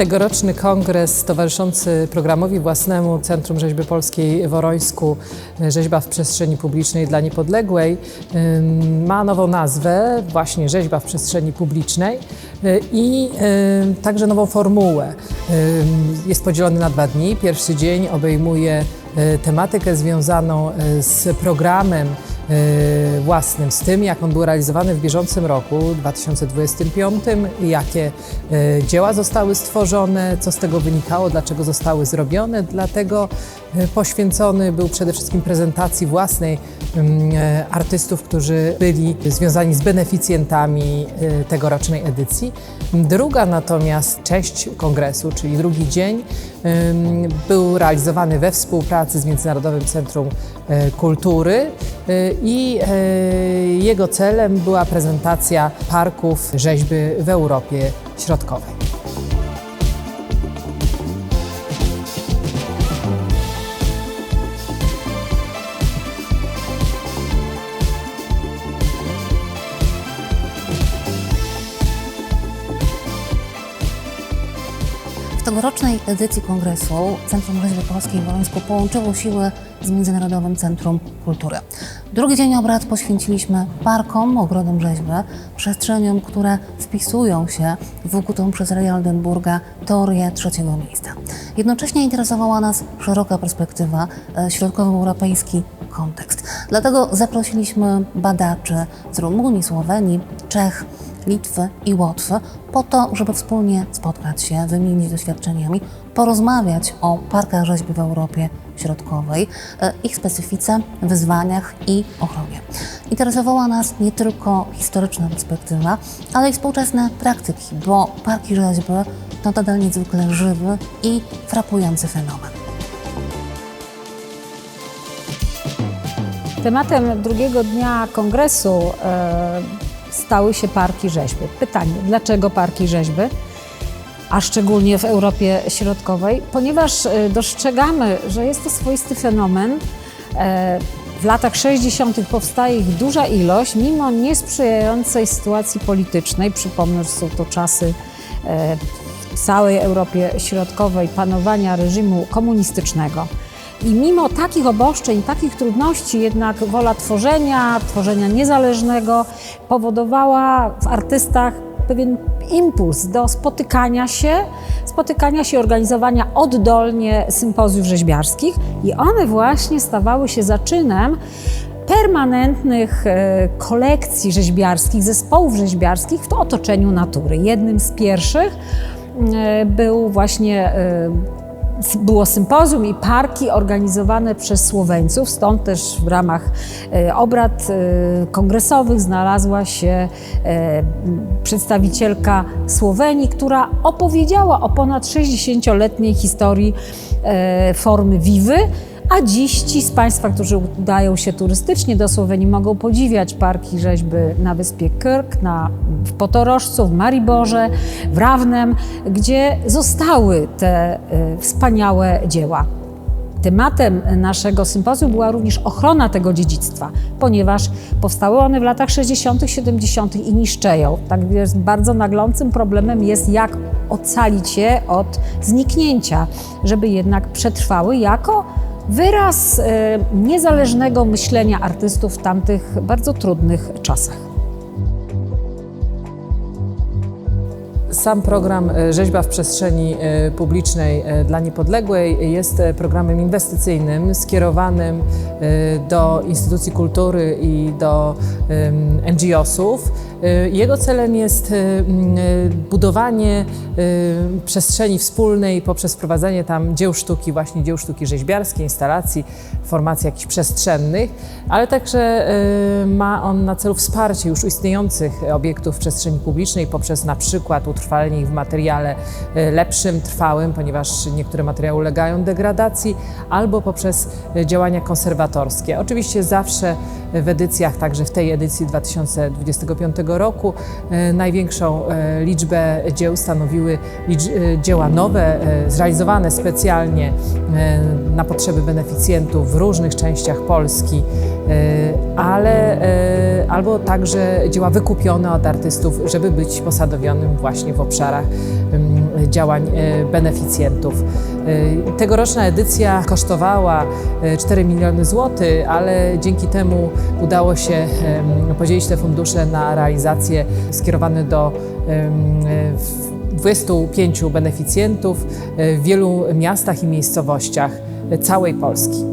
Tegoroczny kongres towarzyszący programowi własnemu Centrum Rzeźby Polskiej w Orońsku Rzeźba w przestrzeni publicznej dla niepodległej ma nową nazwę, właśnie Rzeźba w przestrzeni publicznej y, i ym, także nową formułę. Ym, Jest podzielony na dwa dni. Pierwszy dzień obejmuje y, tematykę związaną y, z programem y, własnym, z tym, jak on był realizowany w bieżącym roku 2025, jakie y, dzieła zostały stworzone, co z tego wynikało, dlaczego zostały zrobione. Dlatego y, poświęcony był przede wszystkim prezentacji własnej e, artystów, którzy byli związani z beneficjentami tegorocznej edycji. Druga natomiast część kongresu, czyli drugi dzień, był realizowany we współpracy z Międzynarodowym Centrum e, Kultury i e, jego celem była prezentacja parków rzeźby w Europie Środkowej. Tegorocznej edycji kongresu Centrum Rzeźby Polskiej w Worońsku połączyło siły z Międzynarodowym Centrum Kultury. Drugi dzień obrad poświęciliśmy parkom, ogrodom rzeźby, przestrzeniom, które wpisują się w ukutą przez Reja Oldenburga teorię trzeciego miejsca. Jednocześnie interesowała nas szeroka perspektywa, e, środkowoeuropejski kontekst. Dlatego zaprosiliśmy badaczy z Rumunii, Słowenii, Czech, Litwy i Łotwy po to, żeby wspólnie spotkać się, wymienić doświadczeniami, porozmawiać o parkach rzeźby w Europie Środkowej, e, ich specyfice, wyzwaniach i ochronie. Interesowała nas nie tylko historyczna perspektywa, ale i współczesne praktyki, bo parki rzeźby to nadal niezwykle żywy i frapujący fenomen. Tematem drugiego dnia kongresu e, stały się parki rzeźby. Pytanie, dlaczego parki rzeźby? A szczególnie w Europie Środkowej, ponieważ e, dostrzegamy, że jest to swoisty fenomen. E, w latach 60. powstaje ich duża ilość, mimo niesprzyjającej sytuacji politycznej. Przypomnę, że są to czasy e, w całej Europie Środkowej panowania reżimu komunistycznego. I mimo takich obostrzeń, takich trudności, jednak wola tworzenia, tworzenia niezależnego powodowała w artystach pewien impuls do spotykania się, spotykania się, organizowania oddolnie sympozjów rzeźbiarskich i one właśnie stawały się zaczynem permanentnych e, kolekcji rzeźbiarskich, zespołów rzeźbiarskich w otoczeniu natury. Jednym z pierwszych e, był właśnie e, było sympozjum i parki organizowane przez Słoweńców, stąd też w ramach e, obrad e, kongresowych znalazła się e, przedstawicielka Słowenii, która opowiedziała o ponad 60-letniej historii formy Wiwy. A dziś ci z Państwa, którzy udają się turystycznie do Słowenii, mogą podziwiać parki rzeźby na wyspie Kirk, na, w Potorożcu, w Mariborze, w Rawnem, gdzie zostały te y, wspaniałe dzieła. Tematem naszego sympozjum była również ochrona tego dziedzictwa, ponieważ powstały one w latach 60., 70. i niszczeją. Tak więc bardzo naglącym problemem jest, jak ocalić je od zniknięcia, żeby jednak przetrwały jako wyraz e, niezależnego myślenia artystów w tamtych bardzo trudnych czasach. Sam program e, Rzeźba w przestrzeni e, publicznej e, dla niepodległej jest programem inwestycyjnym skierowanym do instytucji kultury i do NGO-sów. Jego celem jest budowanie przestrzeni wspólnej poprzez wprowadzenie tam dzieł sztuki, właśnie dzieł sztuki rzeźbiarskiej, instalacji, formacji jakichś przestrzennych, ale także ma on na celu wsparcie już istniejących obiektów przestrzeni publicznej poprzez na przykład utrwalenie ich w materiale e, lepszym, trwałym, ponieważ niektóre materiały ulegają degradacji, albo poprzez e, działania konserwatorskie. Oczywiście zawsze w edycjach, także w tej edycji 2025 roku. E, Największą e, liczbę dzieł stanowiły e, dzieła nowe, zrealizowane specjalnie na potrzeby beneficjentów w różnych częściach Polski, ale albo także dzieła wykupione od artystów, żeby być posadowionym właśnie w obszarach działań e, beneficjentów. E, Tegoroczna edycja kosztowała e, 4 miliony złotych, ale dzięki temu udało się podzielić te fundusze na realizacje skierowane do em, w- 25 beneficjentów e, w wielu miastach i miejscowościach e, całej Polski.